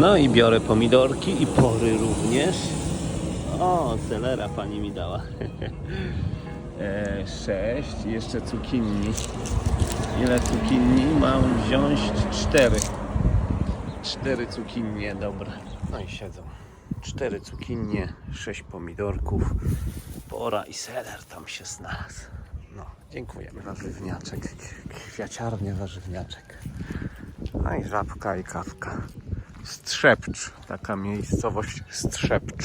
No i biorę pomidorki i pory również. O, selera pani mi dała. e, sześć, jeszcze cukinni. Ile cukinni? Mam wziąć cztery. Cztery cukinnie, dobra. No i siedzą. Cztery cukinnie, sześć pomidorków, pora i seler tam się znalazł. No, dziękujemy. Warzywniaczek, kwiaciarnia warzywniaczek. A i żabka i kawka. Strzepcz, taka miejscowość Strzepcz.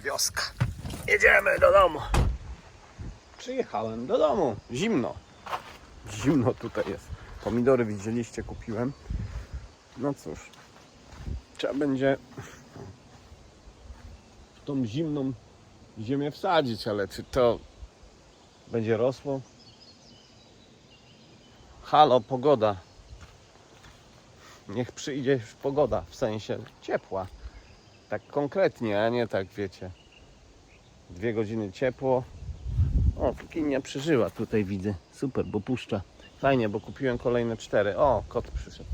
Wioska. Jedziemy do domu. Przyjechałem do domu. Zimno. Zimno tutaj jest. Pomidory widzieliście, kupiłem. No cóż, trzeba będzie w tą zimną ziemię wsadzić, ale czy to będzie rosło? Halo, pogoda. Niech przyjdzie już pogoda, w sensie ciepła. Tak konkretnie, a nie tak wiecie. Dwie godziny ciepło. O, kinia przeżyła tutaj widzę. Super, bo puszcza. Fajnie, bo kupiłem kolejne cztery. O, kot przyszedł.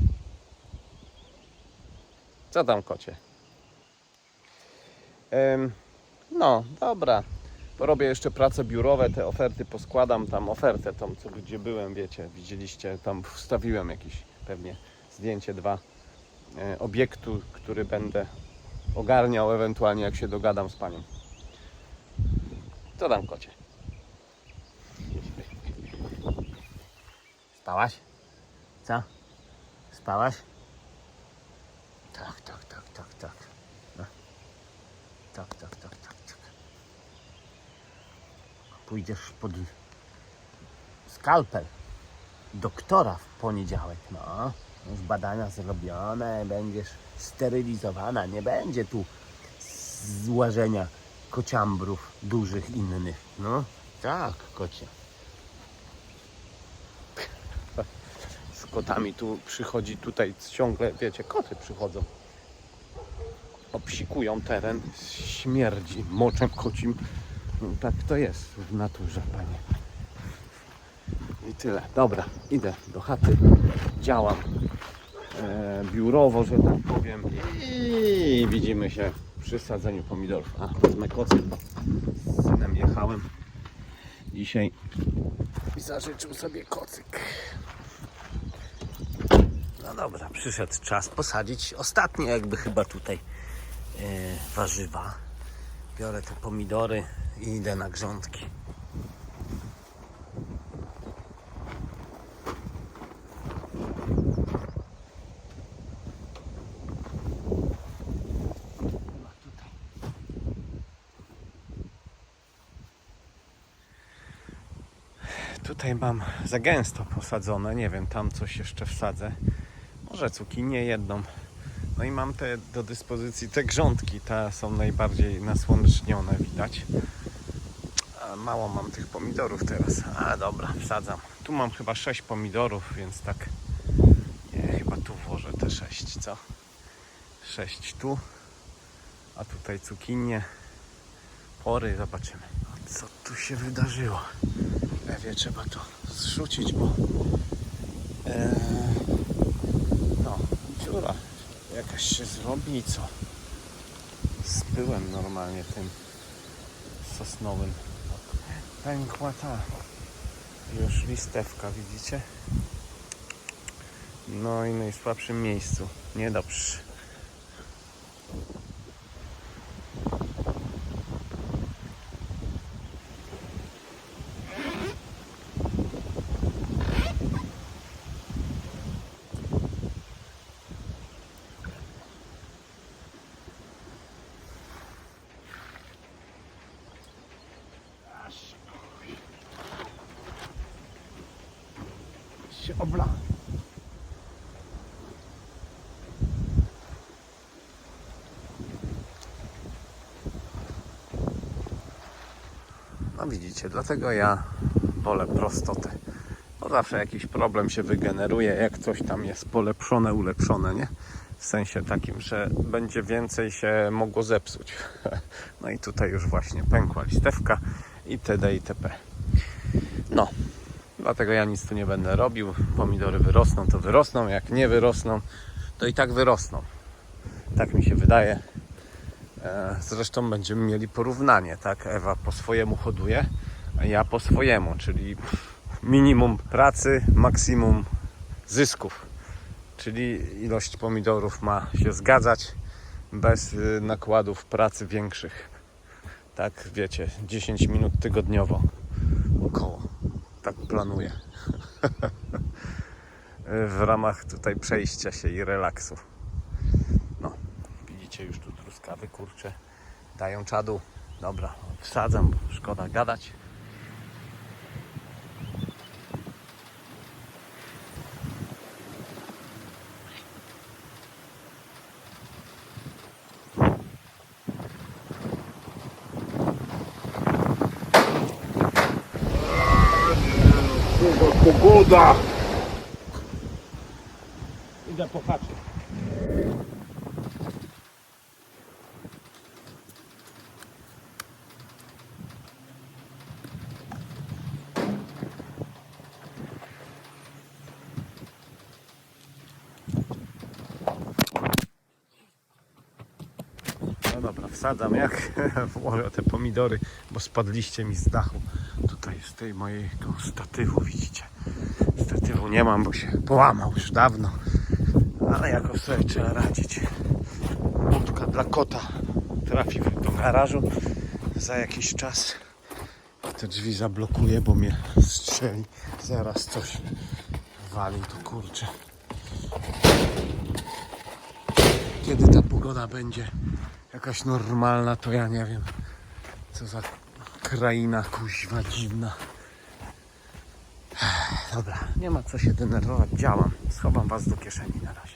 Co tam kocie? Em, no, dobra. Porobię jeszcze prace biurowe, te oferty poskładam. Tam ofertę tą, co gdzie byłem, wiecie, widzieliście, tam wstawiłem jakieś pewnie zdjęcie dwa e, obiektu, który będę ogarniał ewentualnie jak się dogadam z panią. Co tam kocie? Spałaś? Co? Spałaś? Tak, tak, tak, tak, tak. No. Tak, tak, tak, tak, tak. Pójdziesz pod skalpel doktora w poniedziałek, no. Już badania zrobione, będziesz sterylizowana, nie będzie tu złażenia kociambrów dużych innych. No, tak, kocie. Z kotami tu przychodzi tutaj ciągle, wiecie, koty przychodzą. Obsikują teren, śmierdzi moczem kocim. No, tak to jest w naturze, panie. I tyle. Dobra, idę do chaty. Działam biurowo, że tak powiem. I widzimy się przy sadzeniu pomidorów. A, wezmę kocyk. Z synem jechałem dzisiaj i zażyczył sobie kocyk. No dobra, przyszedł czas posadzić ostatnie jakby chyba tutaj e, warzywa. Biorę te pomidory i idę na grządki. Chyba tutaj. Tutaj mam za gęsto posadzone, nie wiem, tam coś jeszcze wsadzę. Może cukinię jedną. No i mam te do dyspozycji te grządki, te są najbardziej nasłonecznione, widać. Mało mam tych pomidorów teraz. A dobra, wsadzam. Tu mam chyba 6 pomidorów, więc tak. Nie, chyba tu włożę te 6, co? 6 tu, a tutaj cukinię. Pory, zobaczymy. Co tu się wydarzyło? Ewie trzeba to zrzucić, bo e, no, dziura jakaś się zrobi i co? Z pyłem normalnie tym sosnowym. Pękła ta już listewka, widzicie? No i najsłabszym miejscu. Niedobrze. Się obla. No widzicie, dlatego ja wolę prostotę. Bo zawsze jakiś problem się wygeneruje, jak coś tam jest polepszone, ulepszone, nie? W sensie takim, że będzie więcej się mogło zepsuć. No i tutaj już właśnie pękła listewka itd. itp. Dlatego ja nic tu nie będę robił. Pomidory wyrosną, to wyrosną. Jak nie wyrosną, to i tak wyrosną. Tak mi się wydaje. E, Zresztą będziemy mieli porównanie, tak? Ewa po swojemu hoduje, a ja po swojemu, czyli minimum pracy, maksimum zysków. Czyli ilość pomidorów ma się zgadzać bez y, nakładów pracy większych. Tak, wiecie, 10 minut tygodniowo około. Tak planuję. w ramach tutaj przejścia się i relaksu. No, widzicie już tu truskawy, kurcze, dają czadu. Dobra, wsadzam, szkoda gadać. Pogoda! Idę po chacie. No dobra, wsadzam jak włożę te pomidory, bo spadliście mi z dachu. Tutaj z tej mojego statywu, widzicie. Statywu nie mam, bo się połamał już dawno. Ale jakoś sobie trzeba radzić. Łódka dla kota trafi do garażu za jakiś czas. Te drzwi zablokuję, bo mnie strzeli. Zaraz coś wali, to kurczę. Kiedy ta pogoda będzie jakaś normalna, to ja nie wiem. Co za kraina kuźwa dziwna. Dobra, nie ma co się denerwować, działam. Schowam was do kieszeni na razie.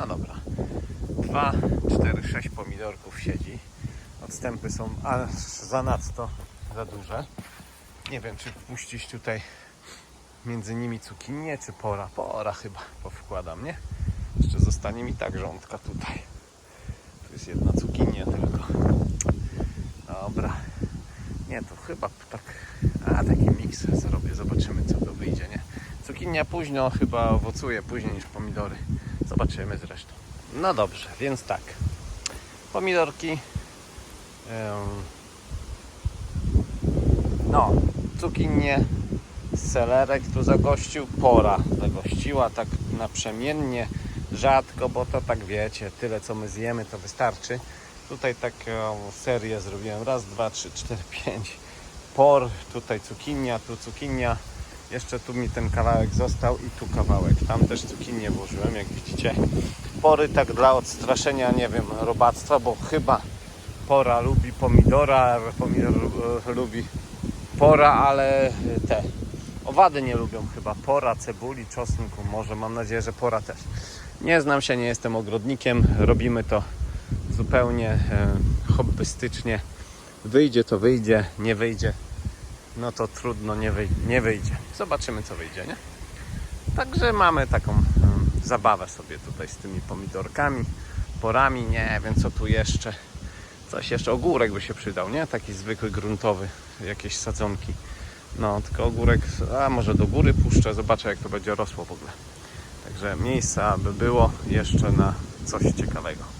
No dobra. 2, 4, 6 pomidorków siedzi. Odstępy są aż zanadto za duże. Nie wiem, czy wpuścić tutaj między nimi cukinię, czy pora. Pora chyba powkładam, nie? Jeszcze zostanie mi ta grządka tutaj. Tu jest jedna cukinia tylko. Dobra. Nie, to chyba tak... A, taki miks zrobię. Zobaczymy, co to wyjdzie, nie? Cukinia późno chyba owocuje, później niż pomidory. Zobaczymy zresztą. No dobrze, więc tak. Pomidorki. em, no, cukinię, selerek tu zagościł, pora zagościła tak naprzemiennie, rzadko, bo to tak wiecie, tyle co my zjemy to wystarczy. Tutaj taką serię zrobiłem, raz, dwa, trzy, cztery, pięć por, tutaj cukinia, tu cukinia, jeszcze tu mi ten kawałek został i tu kawałek, tam też cukinię włożyłem, jak widzicie. Pory tak dla odstraszenia, nie wiem, robactwa, bo chyba pora lubi pomidora, pomidor e, lubi pora, ale te owady nie lubią chyba pora, cebuli, czosnku, może mam nadzieję, że pora też. Nie znam się, nie jestem ogrodnikiem, robimy to zupełnie e, hobbystycznie. Wyjdzie to wyjdzie, nie wyjdzie, no to trudno, nie, wyj nie wyjdzie. Zobaczymy co wyjdzie, nie? Także mamy taką em, zabawę sobie tutaj z tymi pomidorkami, porami, nie wiem co tu jeszcze. Coś jeszcze, ogórek by się przydał, nie? Taki zwykły, gruntowy, jakieś sadzonki. No, tylko ogórek, a może do góry puszczę, zobaczę jak to będzie rosło w ogóle. Także miejsca by było jeszcze na coś ciekawego.